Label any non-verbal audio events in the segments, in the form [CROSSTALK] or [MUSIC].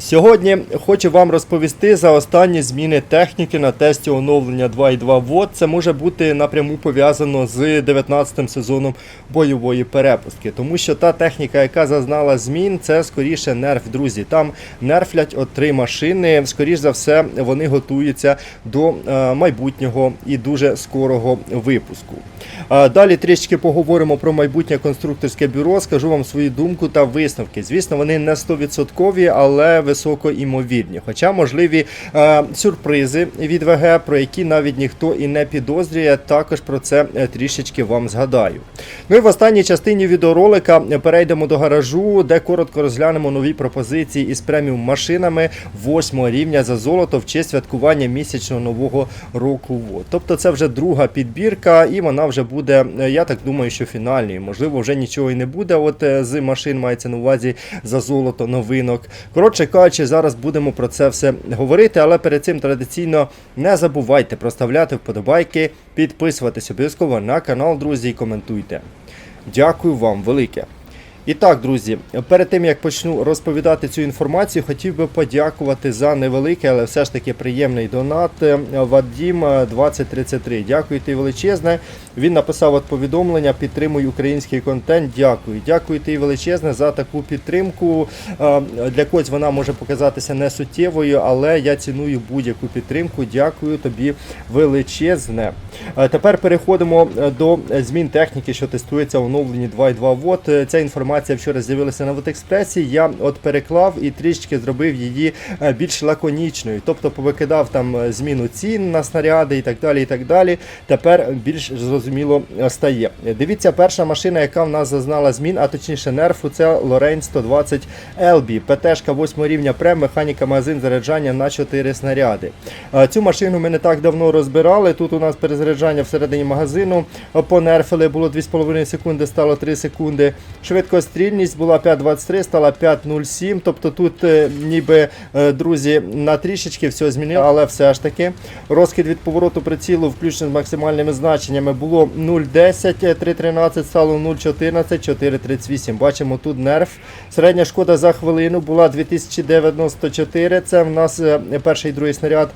Сьогодні хочу вам розповісти за останні зміни техніки на тесті оновлення 2.2 ВОД. Це може бути напряму пов'язано з 19 сезоном бойової перепустки, тому що та техніка, яка зазнала змін, це скоріше нерф, друзі. Там нерфлять от три машини. Скоріш за все, вони готуються до е, майбутнього і дуже скорого випуску. Далі трішки поговоримо про майбутнє конструкторське бюро. Скажу вам свою думку та висновки. Звісно, вони не 100%, але високо імовірні. Хоча можливі е, сюрпризи від ВГ, про які навіть ніхто і не підозрює. Також про це е, трішечки вам згадаю. Ну і в останній частині відеоролика перейдемо до гаражу, де коротко розглянемо нові пропозиції із преміум машинами 8 рівня за золото в честь святкування місячного нового року. Тобто це вже друга підбірка, і вона вже буде, е, я так думаю, що фінальною. Можливо, вже нічого і не буде. От е, з машин мається на увазі за золото новинок. Коротше кажучи, зараз будемо про це все говорити, але перед цим традиційно не забувайте проставляти вподобайки, підписуватись обов'язково на канал, друзі, і коментуйте. Дякую вам велике. І так, друзі, перед тим як почну розповідати цю інформацію, хотів би подякувати за невеликий, але все ж таки приємний донат е, Вадім 2033. Дякую ти величезне. Він написав от повідомлення: підтримуй український контент. Дякую. Дякую ти величезне за таку підтримку. Е, Для когось вона може показатися не суттєвою, але я ціную будь-яку підтримку. Дякую тобі величезне. Е, Тепер переходимо е, до змін техніки, що тестується в оновленні 2.2 ВОД. Е, Ця інформація вчора з'явилася на Вотекспресі. Я от переклав і трішки зробив її е, більш лаконічною. Тобто повикидав там е, зміну цін на снаряди і так далі. і так далі. Тепер більш зрозуміло е, стає. Дивіться, перша машина, яка в нас зазнала змін, а точніше нерфу, це Лорейн 120 LB. ПТшка 8 рівня прем, механіка магазин заряджання на 4 снаряди. Цю машину ми не так давно розбирали. Тут у нас перезаряджання всередині магазину. Понерфили було 2,5 секунди, стало 3 секунди. Швидкострільність була 5,23, стала 5,07. Тобто тут е, ніби, е, друзі, на трішечки все змінило, але все ж таки. Розкид від повороту прицілу, включно з максимальними значеннями, було 0,10, е, 3,13, стало 0,14, 4,38. Бачимо тут нерф. Середня шкода за хвилину була 2094. Це в нас е, перший і другий снаряд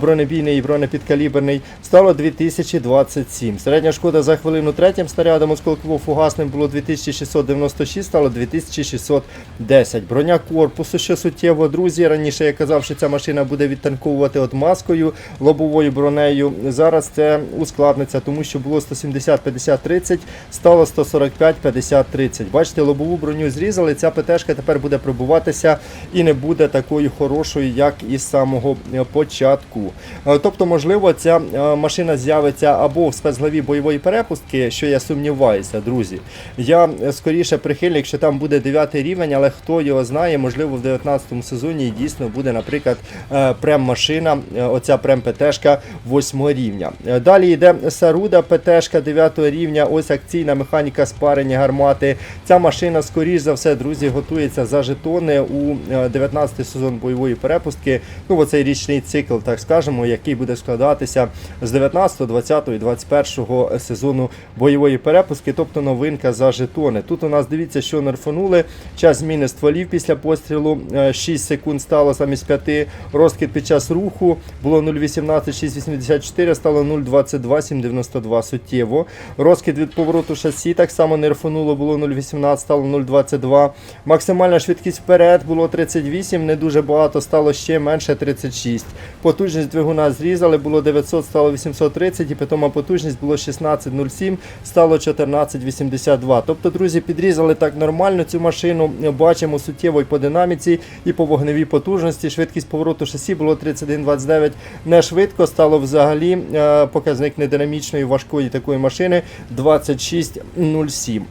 бронебійний і бронепідкаліберний. Стало 2027. Середня шкода за хвилину третім снарядом осколково-фугасним було 2696, стало 2610. Броня корпусу, що суттєво, друзі. Раніше я казав, що ця машина буде відтанковувати от маскою лобовою бронею. Зараз це ускладниться, тому що було 170 50 30, стало 145 50 30. Бачите, лобову броню зрізали. Ця ПТшка тепер буде пробуватися і не буде такою хорошою, як і з самого е, початку. Е, Тобто, можливо, ця е, машина з'явиться або в спецглаві бойової перепустки, що я сумніваюся, друзі. Я скоріше прихильник, що там буде 9 рівень, але хто його знає, можливо, в 19 сезоні дійсно буде, наприклад, е, прем-машина, е, оця прем-ПТшка 8 рівня. Е, Далі йде Саруда ПТшка 9 рівня, ось акційна механіка спарення гармати. Ця машина, скоріш за все, друзі, готується за жетони у е, 19 сезон бойової перепустки. Ну, оцей річний цикл, так скажемо, який буде складатися з 19, 20 і 21 сезону бойової перепустки, тобто новинка за жетони. Тут у нас дивіться, що нерфанули. Час зміни стволів після пострілу е, 6 секунд стало замість 5. Розкид під час руху було 0,18, 6,84, стало 0,22, 7,92 суттєво. Розкид від повороту шасі так само нерфануло, було 0,18, стало 0,22. Максимальна швидкість вперед було 38, не дуже багато, стало ще менше 36. Потужність двигуна зрізали, було 900, стало 830, і питома потужність було 16,07, стало 14,82. Тобто, друзі, підрізали так нормально цю машину. Бачимо суттєво і по динаміці, і по вогневій потужності. Швидкість повороту шасі було 31,29. Не швидко, стало взагалі е, показник нединамічної важкої такої машини 26,07.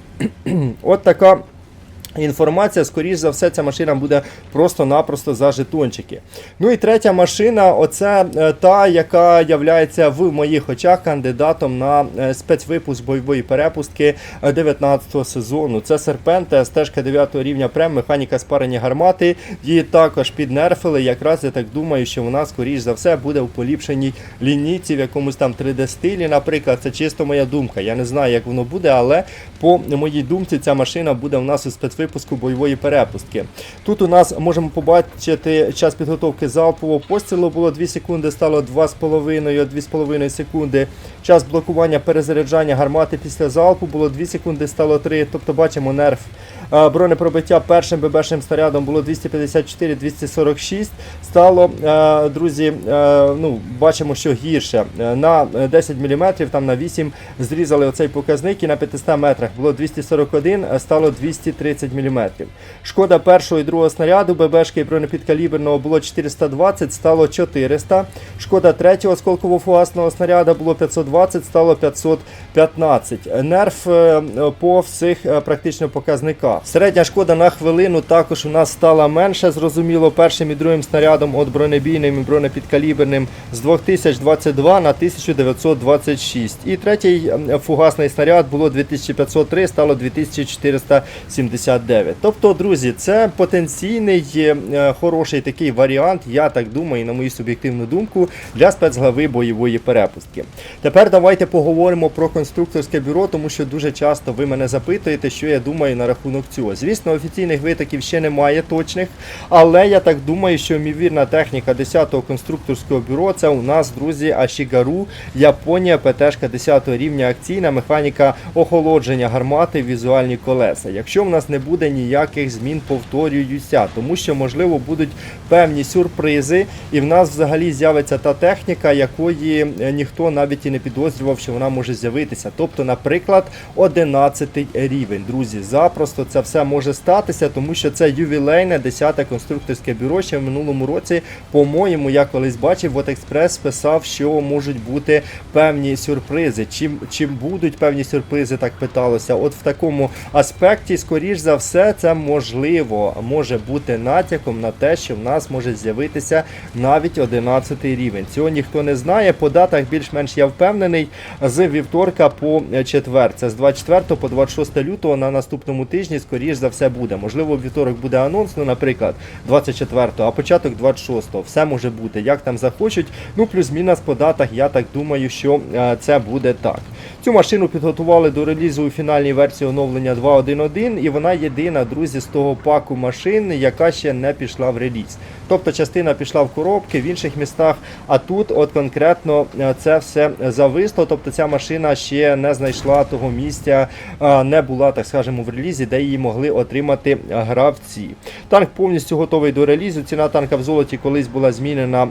[CLEARS THROAT] От така Інформація, скоріш за все, ця машина буде просто-напросто за жетончики. Ну і третя машина, оце е, та, яка являється в моїх очах кандидатом на е, спецвипуск бойової перепустки 19-го сезону. Це серпенте, стежка 9 рівня прем, механіка спарення гармати. Її також піднерфили. Якраз я так думаю, що вона, скоріш за все, буде в поліпшеній лінійці, в якомусь там 3D-стилі, наприклад. Це чисто моя думка. Я не знаю, як воно буде, але по моїй думці ця машина буде у нас у спецвипуску бойової перепустки. Тут у нас можемо побачити час підготовки залпового пострілу було 2 секунди, стало 2,5, 2,5 секунди. Час блокування перезаряджання гармати після залпу було 2 секунди, стало 3. Тобто бачимо нерв. Бронепробиття першим ББшним снарядом було 254-246. Стало, друзі, ну, бачимо, що гірше. На 10 мм, там на 8 зрізали оцей показник і на 500 метрах було 241, стало 230 мм. Шкода першого і другого снаряду ББшки і бронепідкаліберного було 420, стало 400. Шкода третього осколково-фугасного снаряда було 520, стало 515. Нерв е, по всіх е, практично показниках. Середня шкода на хвилину також у нас стала менше, зрозуміло, першим і другим снарядом от бронебійним і бронепідкаліберним з 2022 на 1926. І третій фугасний снаряд було 2503, стало 2479. Тобто, друзі, це потенційний е, хороший такий варіант, я так думаю, на мою суб'єктивну думку, для спецглави бойової перепустки. Тепер давайте поговоримо про конструкторське бюро, тому що дуже часто ви мене запитуєте, що я думаю на рахунок цього. Звісно, офіційних витоків ще немає точних, але я так думаю, що ймовірна техніка 10-го конструкторського бюро це у нас, друзі, Ашігару, Японія, ПТшка 10 рівня акційна механіка охолодження гармати, візуальні колеса. Якщо в нас не буде ніяких змін, повторююся, тому що можливо будуть певні сюрпризи, і в нас взагалі з'явиться та техніка, якої е, ніхто навіть і не підозрював, що вона може з'явитися. Тобто, наприклад, 11 рівень. Друзі, запросто це все може статися, тому що це ювілейне 10-те конструкторське бюро. Ще в минулому році, по-моєму, я колись бачив, от експрес писав, що можуть бути певні сюрпризи. Чим, чим будуть певні сюрпризи, так питалося. От в такому аспекті, скоріш за все, це можливо може бути натяком на те, що в нас може з'явитися навіть 11 рівень. Цього ніхто не знає. По датах більш-менш я впевнений. З вівторка по четвер. Це з 24 по 26 лютого на наступному тижні, скоріш за все, буде. Можливо, вівторок буде анонс, ну, наприклад, 24-го, а початок 26-го. Все може бути. Як там захочуть. Ну, плюс-мінус по датах, я так думаю, що е, це буде так. Цю машину підготували до релізу у фінальній версії оновлення 2.1.1, і вона єдина, друзі, з того паку машин, яка ще не пішла в реліз. Тобто частина пішла в коробки в інших містах, а тут от конкретно е, це все зависло. Тобто ця машина ще не знайшла того місця, е, не була, так скажемо, в релізі, де її могли отримати гравці. Танк повністю готовий до релізу. Ціна танка в золоті колись була змінена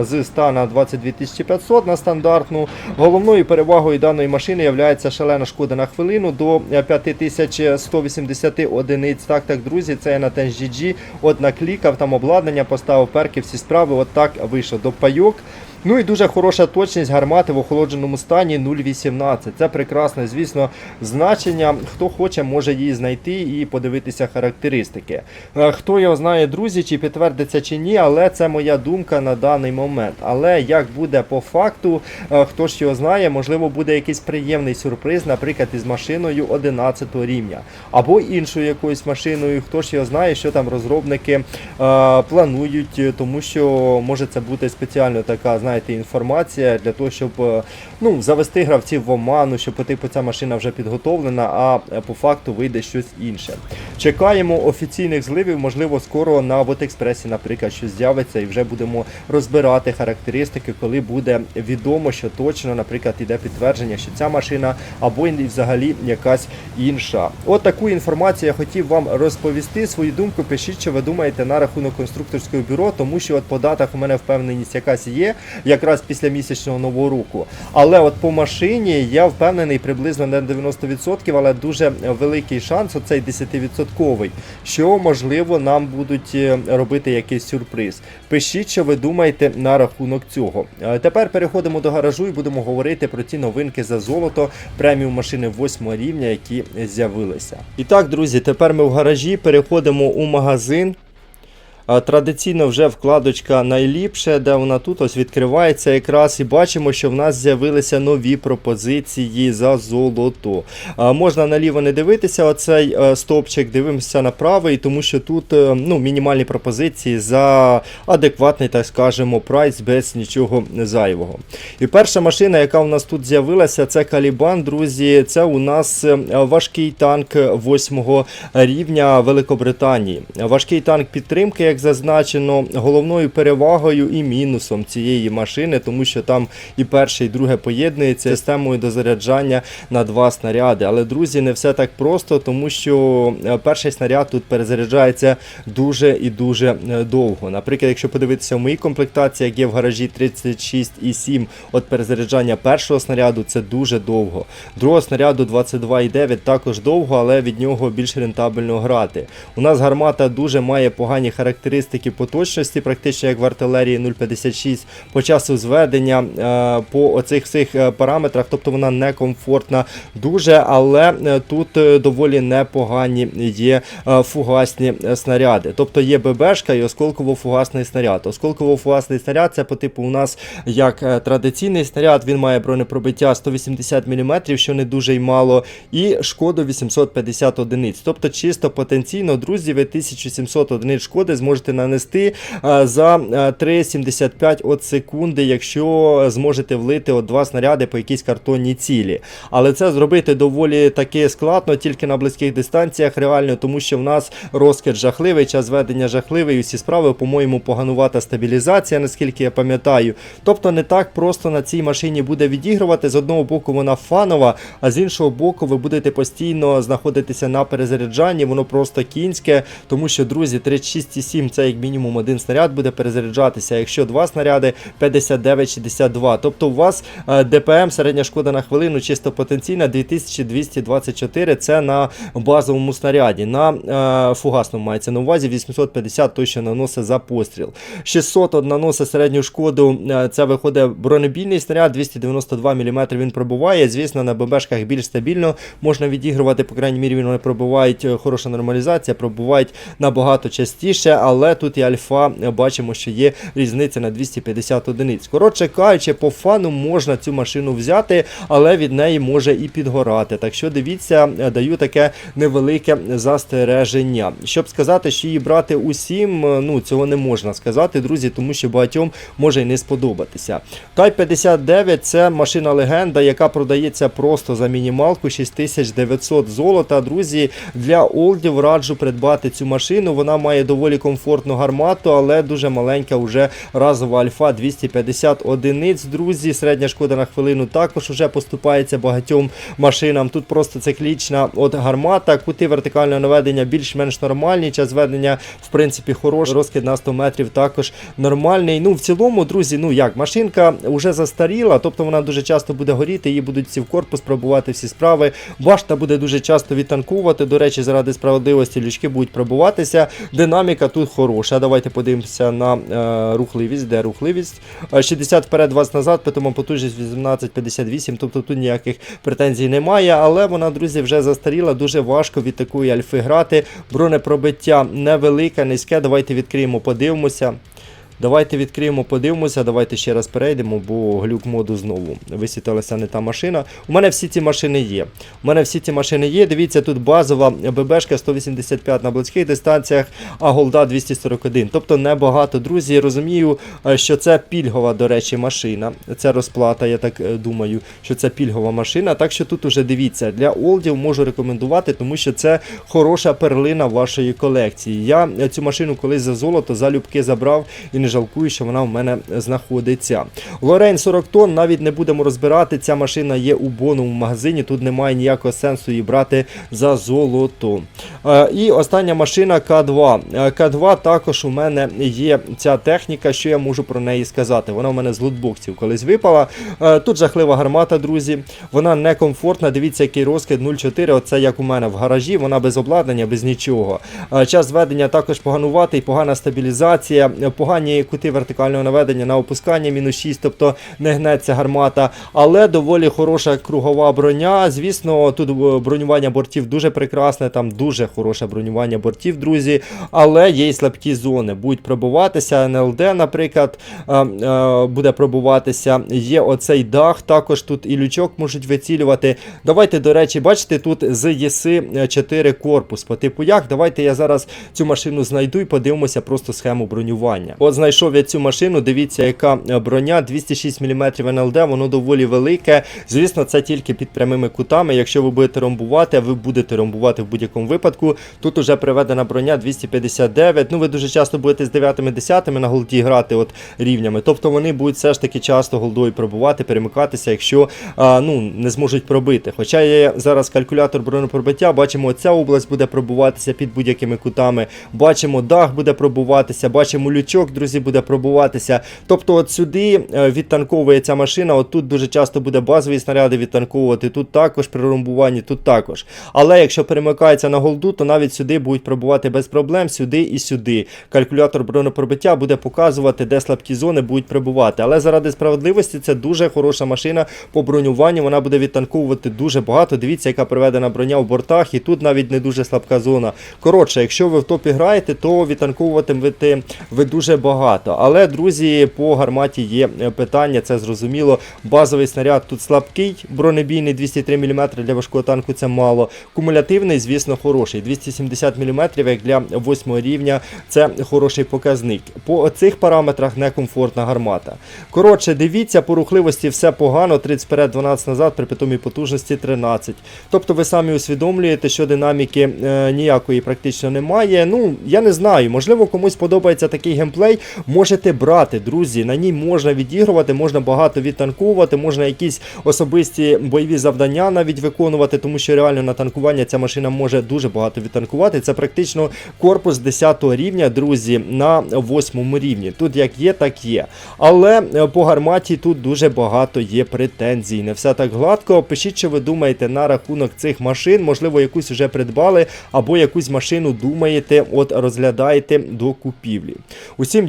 е, з 100 на 22 500 на стандартну. Головною перевагою даної машини є шалена шкода на хвилину до 5180 одиниць. Так, так, друзі, це я на TenGG. От наклікав там обладнання, поставив перки, всі справи. От так вийшло до пайок. Ну і дуже хороша точність гармати в охолодженому стані 0,18. Це прекрасне, звісно, значення. Хто хоче, може її знайти і подивитися характеристики. Е, Хто його знає, друзі, чи підтвердиться чи ні, але це моя думка на даний момент. Але як буде по факту, е, хто ж його знає, можливо, буде якийсь приємний сюрприз, наприклад, із машиною 11 рівня. Або іншою якоюсь машиною, хто ж його знає, що там розробники е, планують, тому що може це бути спеціально така, знаєте, інформація для того, щоб е, ну, завести гравців в оману, що по типу ця машина вже підготовлена, а е, по факту вийде щось інше. Чекаємо офіційних зливів, можливо, скоро на Ботекспресі, наприклад, щось з'явиться, і вже будемо розбирати характеристики, коли буде відомо, що точно, наприклад, іде підтвердження, що ця машина або взагалі якась інша. От таку інформацію я хотів вам розповісти. Свою думку пишіть, що ви думаєте на рахунок конструкторського бюро, тому що от по датах у мене впевненість якась є. Якраз після місячного нового року. Але от по машині я впевнений приблизно на 90%, але дуже великий шанс, оцей 10%, що можливо нам будуть е, робити якийсь сюрприз. Пишіть, що ви думаєте на рахунок цього. Е, Тепер переходимо до гаражу і будемо говорити про ті новинки за золото преміум машини 8 рівня, які з'явилися. І так, друзі, тепер ми в гаражі переходимо у магазин. Традиційно вже вкладочка найліпше, де вона тут ось відкривається якраз і бачимо, що в нас з'явилися нові пропозиції за золото. Можна наліво не дивитися, оцей стовпчик, дивимося на правий, тому що тут е, ну, мінімальні пропозиції за адекватний, так скажемо, прайс без нічого зайвого. І перша машина, яка у нас тут з'явилася, це Калібан, друзі. Це у нас е, важкий танк 8 рівня Великобританії. Важкий танк підтримки, як зазначено, головною перевагою і мінусом цієї машини, тому що там і перше, і друге поєднується системою дозаряджання на два снаряди. Але, друзі, не все так просто, тому що е, перший снаряд тут перезаряджається дуже і дуже е, довго. Наприклад, якщо подивитися в моїй комплектації, як є в гаражі 36,7 от перезаряджання першого снаряду, це дуже довго. Другого снаряду 22,9 також довго, але від нього більш рентабельно грати. У нас гармата дуже має погані характеристики по точності, практично як в артилерії 0,56 по часу зведення, е, по оцих всіх е, параметрах, тобто вона некомфортна дуже, але е, тут доволі непогані є фугасні снаряди. Тобто є ББшка і осколково-фугасний снаряд. Осколково-фугасний снаряд це по типу у нас як традиційний снаряд, він має бронепробиття 180 мм, що не дуже й мало, і шкоду 850 одиниць. Тобто, чисто потенційно, друзі, ви 1700 одиниць шкоди зможете нанести е, за е, 3,75 от секунди, якщо зможете влити от два снаряди по якійсь картонній цілі. Але це зробити доволі таки складно, тільки на близьких дистанціях, реально, тому що в нас розкид жахливий, час ведення жахливий, усі справи, по-моєму, поганувата стабілізація, наскільки я пам'ятаю. Тобто не так просто на цій машині буде відігрувати. З одного боку вона фанова, а з іншого боку, ви будете постійно знаходитися на перезаряджанні, воно просто кінське, тому що, друзі, 36,7 це як мінімум один снаряд буде перезаряджатися. Якщо два снаряди 59,62. Тобто у вас е, ДПМ, середня шкода на хвилину, чисто потенційна 2224. Це на базовому снаряді. На е, фугасному мається на увазі 850 той, що наносить за постріл. 600 от наносить середню шкоду. е, Це виходить бронебійний снаряд, 292 мм він пробуває. Звісно, на ББшках більш стабільно можна відігрувати, по крайній мірі вони пробувають е, хороша нормалізація, пробувають набагато частіше, але тут і альфа е, бачимо, що є різниця на 250 одиниць. Коротше кажучи, по фану можна цю машину взяти, але від неї може і підгорати. Так що дивіться, е, даю таке невелике застереження. Щоб сказати, що її брати усім, е, ну цього не можна сказати, друзі, тому що багатьом може й не сподобатися. Type 59 це машина легенда, яка продається просто за мінімалку 6900 золота. Друзі, для олдів раджу придбати цю машину. Вона має доволі комфортну гармату, але дуже маленька вже разова альфа 250 одиниць. Друзі, середня шкода на хвилину також вже поступається багатьом машинам. Тут просто циклічна от гармата, кути вертикального наведення більш-менш нормальні. Час ведення, в принципі, хороший. Розкид на 100 метрів також нормальний. Ну, в цілому, друзі, ну як, машинка вже застаріла, тобто вона дуже часто буде горіти, її будуть всі в корпус пробувати всі справи. Башта буде дуже часто відтанкувати. До речі, заради справедливості лючки будуть пробуватися. Динаміка тут хороша. Давайте подивимося на е, рухливість, де рухливість. Е, 60 вперед, 20 назад, тому потужність 18-58, тобто тут ніяких претензій немає, але вона, друзі, вже застаріла, дуже важко від такої альфи грати. Бронепробиття невелике, низьке. Давайте відкриємо, подивимося. Давайте відкриємо, подивимося, давайте ще раз перейдемо, бо глюк моду знову. Висвітилася не та машина. У мене всі ці машини є. У мене всі ці машини є. Дивіться, тут базова ББшка 185 на близьких дистанціях, а голда 241. Тобто небагато, друзі. Я розумію, е, що це пільгова, до речі, машина. Це розплата, я так е, думаю, що це пільгова машина. Так що тут уже дивіться, для олдів можу рекомендувати, тому що це хороша перлина вашої колекції. Я е, цю машину колись за золото залюбки забрав і не не жалкую, що вона в мене знаходиться. Лорейн 40 тонн, навіть не будемо розбирати. Ця машина є у боновому магазині. Тут немає ніякого сенсу її брати за золото. Е, І остання машина К2. Е, К2 також у мене є ця техніка, що я можу про неї сказати. Вона у мене з лутбоксів колись випала. Е, Тут жахлива гармата, друзі. Вона некомфортна. Дивіться, який розкид 0,4. Оце як у мене в гаражі. Вона без обладнання, без нічого. Час зведення також погануватий, погана стабілізація, е, кути вертикального наведення на опускання мінус 6, тобто не гнеться гармата. Але доволі хороша кругова броня. Звісно, тут е, бронювання бортів дуже прекрасне, там дуже хороше бронювання бортів, друзі. Але є й слабкі зони. Будуть пробуватися. НЛД, наприклад, е, е, буде пробуватися. Є оцей дах, також тут і лючок можуть вицілювати. Давайте, до речі, бачите, тут з ЄСи 4 корпус по типу як. Давайте я зараз цю машину знайду і подивимося просто схему бронювання. От знайшов я цю машину. Дивіться, яка е, броня 206 мм НЛД, воно доволі велике. Звісно, це тільки під прямими кутами. Якщо ви будете ромбувати, а ви будете ромбувати в будь-якому випадку. Тут уже приведена броня 259. Ну, ви дуже часто будете з 9-10 на голді грати от рівнями. Тобто вони будуть все ж таки часто голдою пробувати, перемикатися, якщо а, ну, не зможуть пробити. Хоча є зараз калькулятор бронепробиття, бачимо, ця область буде пробуватися під будь-якими кутами. Бачимо, дах буде пробуватися, бачимо лючок, друзі, буде пробуватися. Тобто, от сюди е, відтанковує ця машина. От тут дуже часто буде базові снаряди відтанковувати. Тут також при ромбуванні, тут також. Але якщо перемикається на голду, то навіть сюди будуть пробувати без проблем, сюди і сюди. Калькулятор бронепробиття буде показувати, де слабкі зони будуть прибувати. Але заради справедливості це дуже хороша машина по бронюванню. Вона буде відтанковувати дуже багато. Дивіться, яка приведена броня в бортах, і тут навіть не дуже слабка зона. Коротше, якщо ви в топі граєте, то відтанковуватимете ви дуже багато. Але, друзі, по гарматі є е, питання, це зрозуміло. Базовий снаряд тут слабкий, бронебійний 203 мм для важкого танку це мало. Кумулятивний, звісно, хороший. 270 мм, як для 8 рівня, це хороший показник. По цих параметрах некомфортна гармата. Коротше, дивіться, по рухливості все погано, 30 вперед, 12 назад, при питомій потужності 13. Тобто ви самі усвідомлюєте, що динаміки е, ніякої практично немає. Ну, я не знаю, можливо, комусь подобається такий геймплей. Можете брати, друзі. На ній можна відігрувати, можна багато відтанковувати, можна якісь особисті бойові завдання навіть виконувати, тому що реально на танкування ця машина може дуже багато відтанкувати. Це практично корпус 10 рівня, друзі, на 8 рівні. Тут як є, так є. Але е, по гарматі тут дуже багато є претензій. Не все так гладко. Пишіть, що ви думаєте на рахунок цих машин. Можливо, якусь вже придбали, або якусь машину думаєте, от розглядаєте до купівлі. Усім